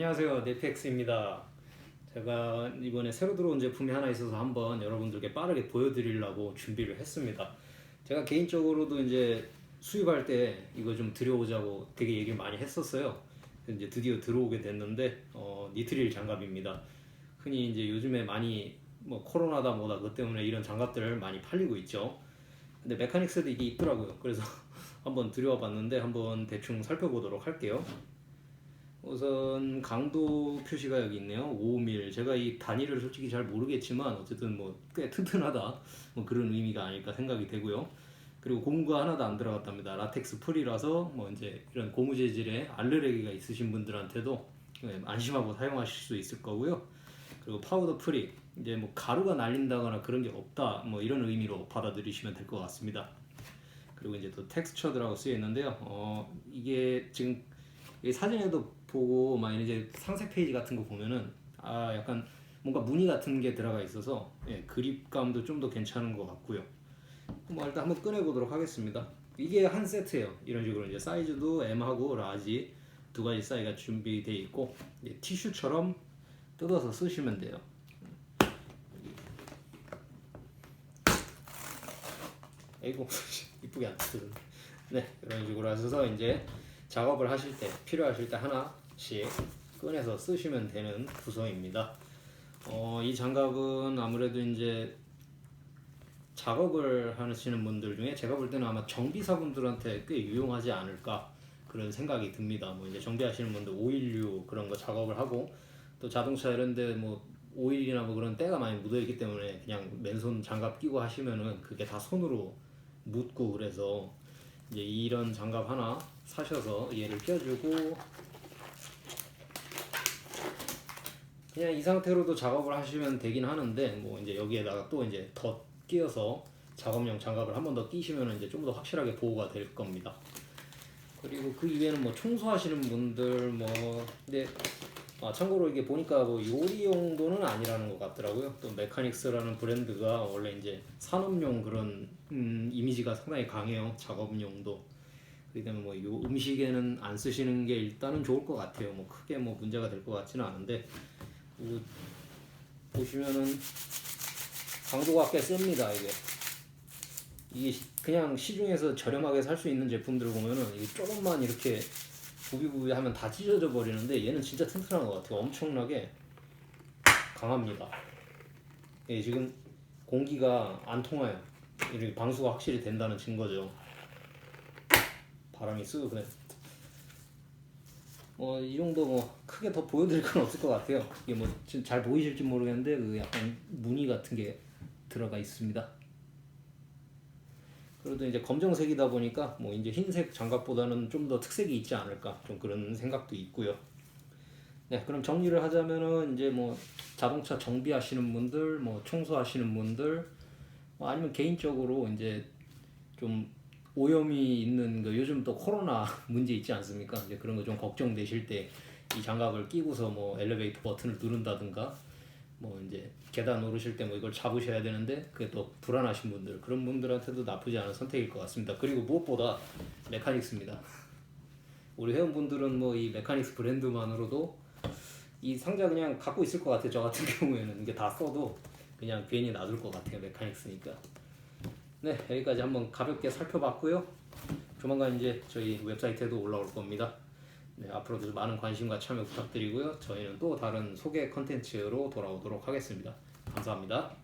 안녕하세요. 네피엑스입니다. 제가 이번에 새로 들어온 제품이 하나 있어서 한번 여러분들께 빠르게 보여드리려고 준비를 했습니다. 제가 개인적으로도 이제 수입할 때 이거 좀 들여오자고 되게 얘기를 많이 했었어요. 이제 드디어 들어오게 됐는데 어, 니트릴 장갑입니다. 흔히 이제 요즘에 많이 뭐 코로나다 뭐다 그것 때문에 이런 장갑들 많이 팔리고 있죠. 근데 메카닉스도 이게 있더라고요. 그래서 한번 들여와 봤는데 한번 대충 살펴보도록 할게요 우선 강도 표시가 여기 있네요. 5mm. 제가 이 단위를 솔직히 잘 모르겠지만 어쨌든 뭐 꽤 튼튼하다. 뭐 그런 의미가 아닐까 생각이 되고요. 그리고 고무가 하나도 안 들어갔답니다. 라텍스 풀이라서 뭐 이제 이런 고무 재질에 알레르기가 있으신 분들한테도 네, 안심하고 사용하실 수 있을 거고요. 그리고 파우더 프리. 이제 뭐 가루가 날린다거나 그런 게 없다. 뭐 이런 의미로 받아들이시면 될 것 같습니다. 그리고 이제 또 텍스처드라고 쓰여 있는데요. 어, 이게 지금 이 사진에도 보고 막 이제 상세 페이지 같은 거 보면은 아 약간 뭔가 무늬 같은 게 들어가 있어서 예, 그립감도 좀 더 괜찮은 것 같고요. 뭐 일단 한번 꺼내 보도록 하겠습니다. 이게 한 세트예요. 이런 식으로 이제 사이즈도 M하고 라지 두 가지 사이즈가 준비되어 있고 티슈처럼 뜯어서 쓰시면 돼요. 아이고 이쁘게 안 뜯었네. 네 이런 식으로 하셔서 이제 작업을 하실 때 필요하실 때 하나 씩 꺼내서 쓰시면 되는 구성입니다. 어, 이 장갑은 아무래도 이제 작업을 하시는 분들 중에 제가 볼 때는 아마 정비사분들한테 꽤 유용하지 않을까 그런 생각이 듭니다. 뭐 이제 정비하시는 분들 오일류 그런 거 작업을 하고 또 자동차 이런데 뭐 오일이나 뭐 그런 때가 많이 묻어 있기 때문에 그냥 맨손 장갑 끼고 하시면은 그게 다 손으로 묻고 그래서 이제 이런 장갑 하나 사셔서 얘를 껴주고 그냥 이 상태로도 작업을 하시면 되긴 하는데 뭐 이제 여기에다가 또 이제 더 끼워서 작업용 장갑을 한 번 더 끼시면 이제 좀 더 확실하게 보호가 될 겁니다. 그리고 그 이외에는 뭐 청소하시는 분들 뭐 근데 아, 참고로 이게 보니까 뭐 요리 용도는 아니라는 것 같더라고요. 또 메카닉스라는 브랜드가 원래 이제 산업용 그런 음, 이미지가 상당히 강해요. 작업용도. 그렇기 때문에 뭐 요 음식에는 안 쓰시는 게 일단은 좋을 것 같아요. 뭐 크게 뭐 문제가 될 것 같지는 않은데 그 보시면은 강도가 꽤 셉니다 이게. 이게 시- 그냥 시중에서 저렴하게 살 수 있는 제품들 보면은 이게 조금만 이렇게 부비부비 하면 다 찢어져 버리는데 얘는 진짜 튼튼한 것 같아요. 엄청나게 강합니다. 예, 지금 공기가 안 통해요. 이렇게 방수가 확실히 된다는 증거죠. 바람이 쓱 그래. 뭐 이 정도 뭐 크게 더 보여드릴 건 없을 것 같아요. 이게 뭐 지금 잘 보이실지 모르겠는데 그 약간 무늬 같은 게 들어가 있습니다. 그래도 이제 검정색이다 보니까 뭐 이제 흰색 장갑보다는 좀 더 특색이 있지 않을까 좀 그런 생각도 있고요. 네, 그럼 정리를 하자면은 이제 뭐 자동차 정비하시는 분들, 뭐 청소하시는 분들, 뭐 아니면 개인적으로 이제 좀 오염이 있는 그 요즘 또 코로나 문제 있지 않습니까? 이제 그런 거 좀 걱정되실 때 이 장갑을 끼고서 뭐 엘리베이터 버튼을 누른다든가 뭐 이제 계단 오르실 때 뭐 이걸 잡으셔야 되는데 그게 또 불안하신 분들 그런 분들한테도 나쁘지 않은 선택일 것 같습니다. 그리고 무엇보다 메카닉스입니다. 우리 회원분들은 뭐 이 메카닉스 브랜드만으로도 이 상자 그냥 갖고 있을 것 같아요. 저 같은 경우에는 이게 다 써도 그냥 괜히 놔둘 것 같아요. 메카닉스니까. 네 여기까지 한번 가볍게 살펴봤고요. 조만간 이제 저희 웹사이트에도 올라올 겁니다. 네, 앞으로도 많은 관심과 참여 부탁드리고요. 저희는 또 다른 소개 컨텐츠로 돌아오도록 하겠습니다. 감사합니다.